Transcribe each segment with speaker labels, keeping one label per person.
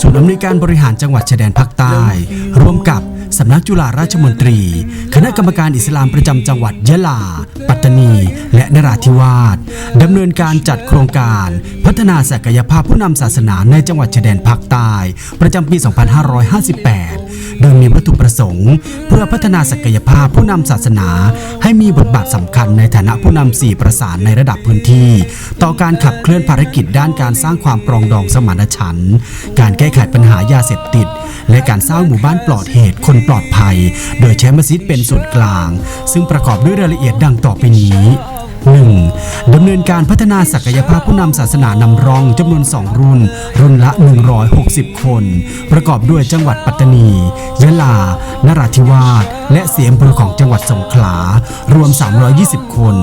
Speaker 1: ศูนย์อำนวยการบริหารจังหวัดชายแดนภาคใต้ ร่วมกับสำนักจุฬาราชมนตรี คณะกรรมการอิสลามประจำจังหวัดยะลา ตตานี และนราธิวาสดำเนินการจัดโครงการพัฒนาศักยภาพผู้นำศาสนาในจังหวัดชายแดนภาคใต้ ประจำปี 2558 โดยมีวัตถุประสงค์ เพื่อพัฒนาศักยภาพผู้นำศาสนา ให้มีบทบาทสำคัญในฐานะผู้นำสี่ประสานในระดับพื้นที่ ต่อการขับเคลื่อนภารกิจด้านการสร้างความปรองดองสมานฉันท์การแก้ไขปัญหายาเสพติด และการสร้างหมู่บ้านปลอดเหตุคนปลอดภัย โดยใช้มัสยิดเป็นส่วนกลาง ซึ่งประกอบด้วยรายละเอียดดังต่อไปนี้ 1. ดำเนินการพัฒนาศักยภาพผู้นำศาสนานำร่องจำนวน 2 รุ่น รุ่นละ 160 คน ประกอบด้วยจังหวัดปัตตานี ยะลา นราธิวาส และเสียมเภอของจังหวัดสงขลา รวม 320 คน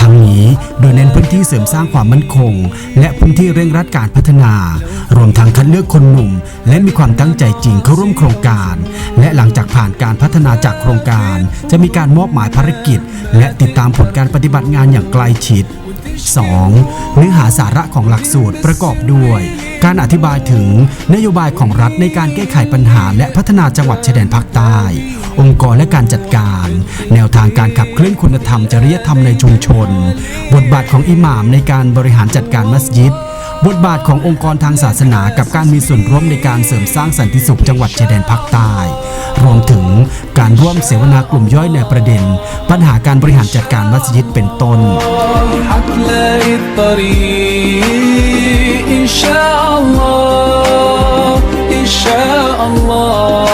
Speaker 1: ทั้งนี้โดยเน้นพื้นที่เสริมสร้างความมั่นคง และพื้นที่เร่งรัดการพัฒนา รวมทั้งคัดเลือกคนหนุ่ม และมีความตั้งใจจริงเข้าร่วมโครงการ และหลังจากผ่านการพัฒนาจากโครงการ จะมีการมอบหมายภารกิจ และติดตามผลการปฏิบัติงานอย่างใกล้ชิด 2. เนื้อหาสาระของหลักสูตรประกอบด้วย การอธิบายถึงนโยบายของรัฐในการแก้ไขปัญหาและพัฒนาจังหวัดชายแดนภาคใต้ องค์กรและการจัดการ แนวทางการขับเคลื่อนคุณธรรมจริยธรรมในชุมชน บทบาทของอิหม่ามในการบริหารจัดการมัสยิด บทบาทขององค์กรทางศาสนากับการมีส่วนร่วมในการเสริมสร้างสันติสุขจังหวัดชายแดนภาคใต้ รวมถึงการร่วมเสวนากลุ่มย่อยในประเด็น ปัญหาการบริหารจัดการมัสยิดเป็นต้น
Speaker 2: حتلاقي الطريق إن شاء الله إن شاء الله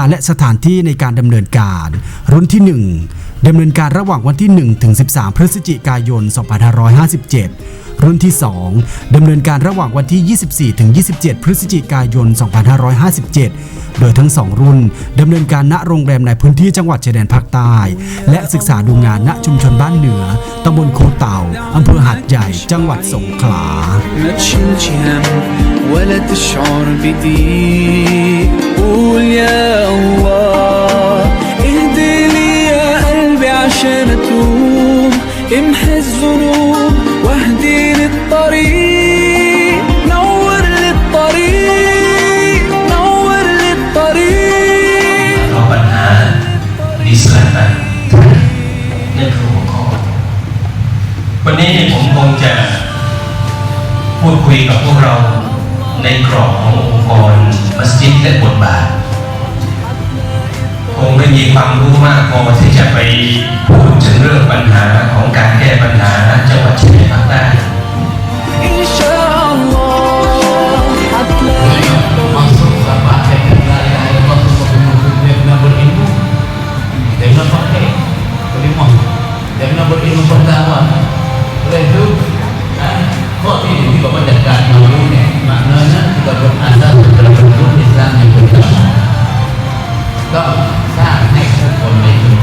Speaker 2: า
Speaker 1: และสถานที่ในการดำเนินการ รุ่นที่ 1ดำเนินการระหว่างวันที่ 1 ถึง 13 พฤศจิกายน 2557 รุ่นที่ 2 ดำเนินการระหว่างวันที่ 24 ถึง 27 พฤศจิกายน 2557 โดยทั้ง 2 รุ่น ดำเนินการณโรงแรมในพื้นที่จังหวัดชายแดนภาคใต้ และศึกษาดูงานณชุมชนบ้านเหนือตำบลโคเต่าอำเภอหาดใหญ่ จังหวัดสงขลา
Speaker 2: ما تشيلش هم ولا تشعر بضيق قول يا الله اهدي لي يا قلبي عشان اتوب امحي الذنوب
Speaker 3: วันนี้ผมคงจะพูดคุยกับพวกเราในกรอบขององค์กรมัสยิดและบทบาท คงไม่มีความรู้มากพอที่จะไปพูดถึงเรื่องปัญหาของการแก้ปัญหาจังหวัดชายแดนภา เล
Speaker 2: ยนรู้ะ
Speaker 4: ข้อที่หนึ่งที่บอกว่าจัดการตรงนี้เนี่ย makna kita berasal dari bentuk Islam yang benar. ก็สร้างให้ทุกคนในชุม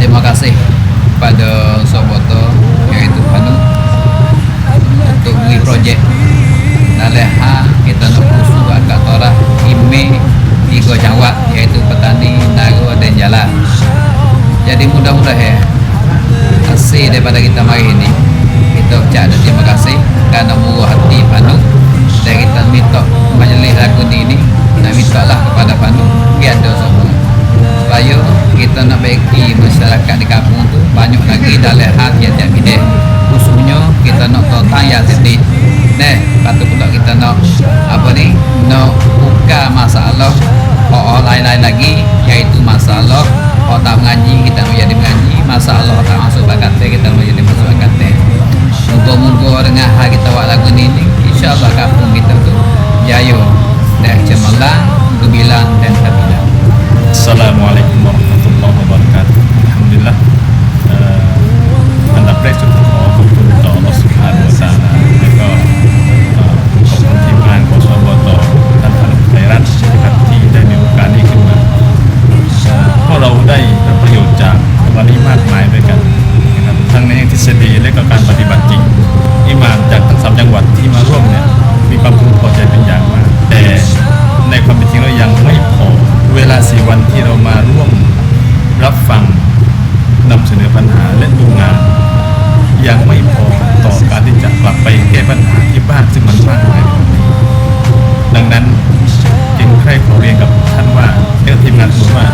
Speaker 5: terima kasih kepada Soboto iaitu Panu untuk beri projek Naleha kita nak usul agak torah ime tiga jawab iaitu petani, naru dan jalan. Jadi mudah-mudahan hasil daripada kita mari ini. Kita ucap dan terima kasih kerana murah hati Panu. Dan kita minta majlis lagu ni ini nak minta lah kepada Panu. Biar ada kita nak baiki masyarakat di kampung tu banyak lagi dalam hal tiap-tiap bidang khususnya kita nak tentang yang sedih. Nah, patut pula kita nak apa ni nak buka masalah orang lain-lain lagi iaitu masalah orang tak mengaji kita nak jadi mengaji. Masalah orang tak masuk bakatnya kita nak jadi masuk bakatnya. Moga-moga dengan hal kita buat lagu ni, InsyaAllah kampung kita tu Jaya. Dan cemerlang Gebilang dan tabilang
Speaker 6: Assalamualaikum warahmatullahi wabarakatuh. Alhamdulillah. อันดับแรกสุดขอขอบคุณต่อ Allah Subhanahu wa Ta'ala แล้วก็ขอบคุณทีมงานของสบตท่านพนุไทยรัฐนะครับที่ได้มีโอกาสนี้ขึ้นมาเอ่อพวกเราได้รับประโยชน์จากวันนี้มากมายด้วยกันนะครับทั้งในทฤษฎีและก็การปฏิบัติจริงอิหมามจากทั้งสามจังหวัดที่มาร่วมเนี่ยมีความพึงพอใจเป็นอย่างมากแต่ในความเป็นจริงเรายังไม่พอเวลาสี่วันที่เรามาร่วม นอปัญหาและดูงาน ยังไม่พอต่อการที่จะกลับไปแก้ปัญหาที่บ้านซึ่งมันมากมายดังนั้นจึงใครขอเรียนกับท่านว่าเจ้าทีมงานผมว่า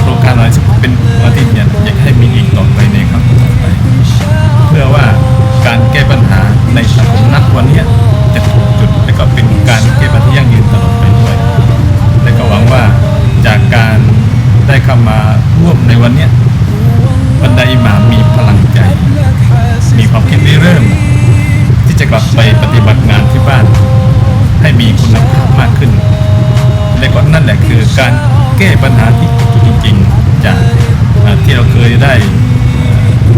Speaker 6: โครงการอะไรเป็นมาที่เนี่ยอยากให้มีอีกต่อไปในครั้งต่อไป เพื่อว่าการแก้ปัญหาในสังคมนักวันนี้จะถูกจุดและก็เป็นการแก้ปัญหาที่ยั่งยืนตลอดไปด้วยและก็หวังว่าจากการได้เข้ามาร่วมในวันนี้ ยบรรดาอิหม่ามมีพลังใจ มีความคิดริเริ่ม ที่จะกลับไปปฏิบัติงานที่บ้าน ให้มีคุณภาพมากขึ้น และก็นั่นแหละคือการแก้ปัญหาที่จริงๆจากที่เราเคยได้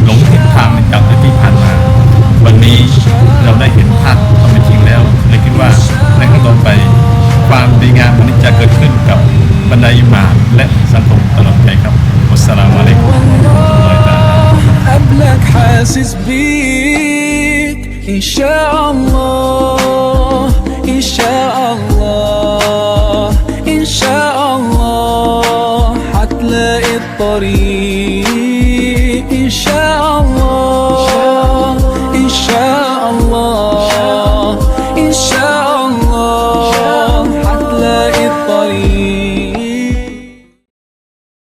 Speaker 6: หลงทิศทางจากที่ผ่านมา วันนี้เราได้เห็นภาพความเป็นจริงแล้วเลยคิดว่าในครั้งต่อไปความดีงามวันนี้จะเกิดขึ้นกับบรรดาอิหม่ามและสังคมตลอดไปครับวัสสลามุอะลัยกุม
Speaker 2: حاسس بيك. إن شاء الله إن شاء الله إن شاء الله الطريق. إن شاء الله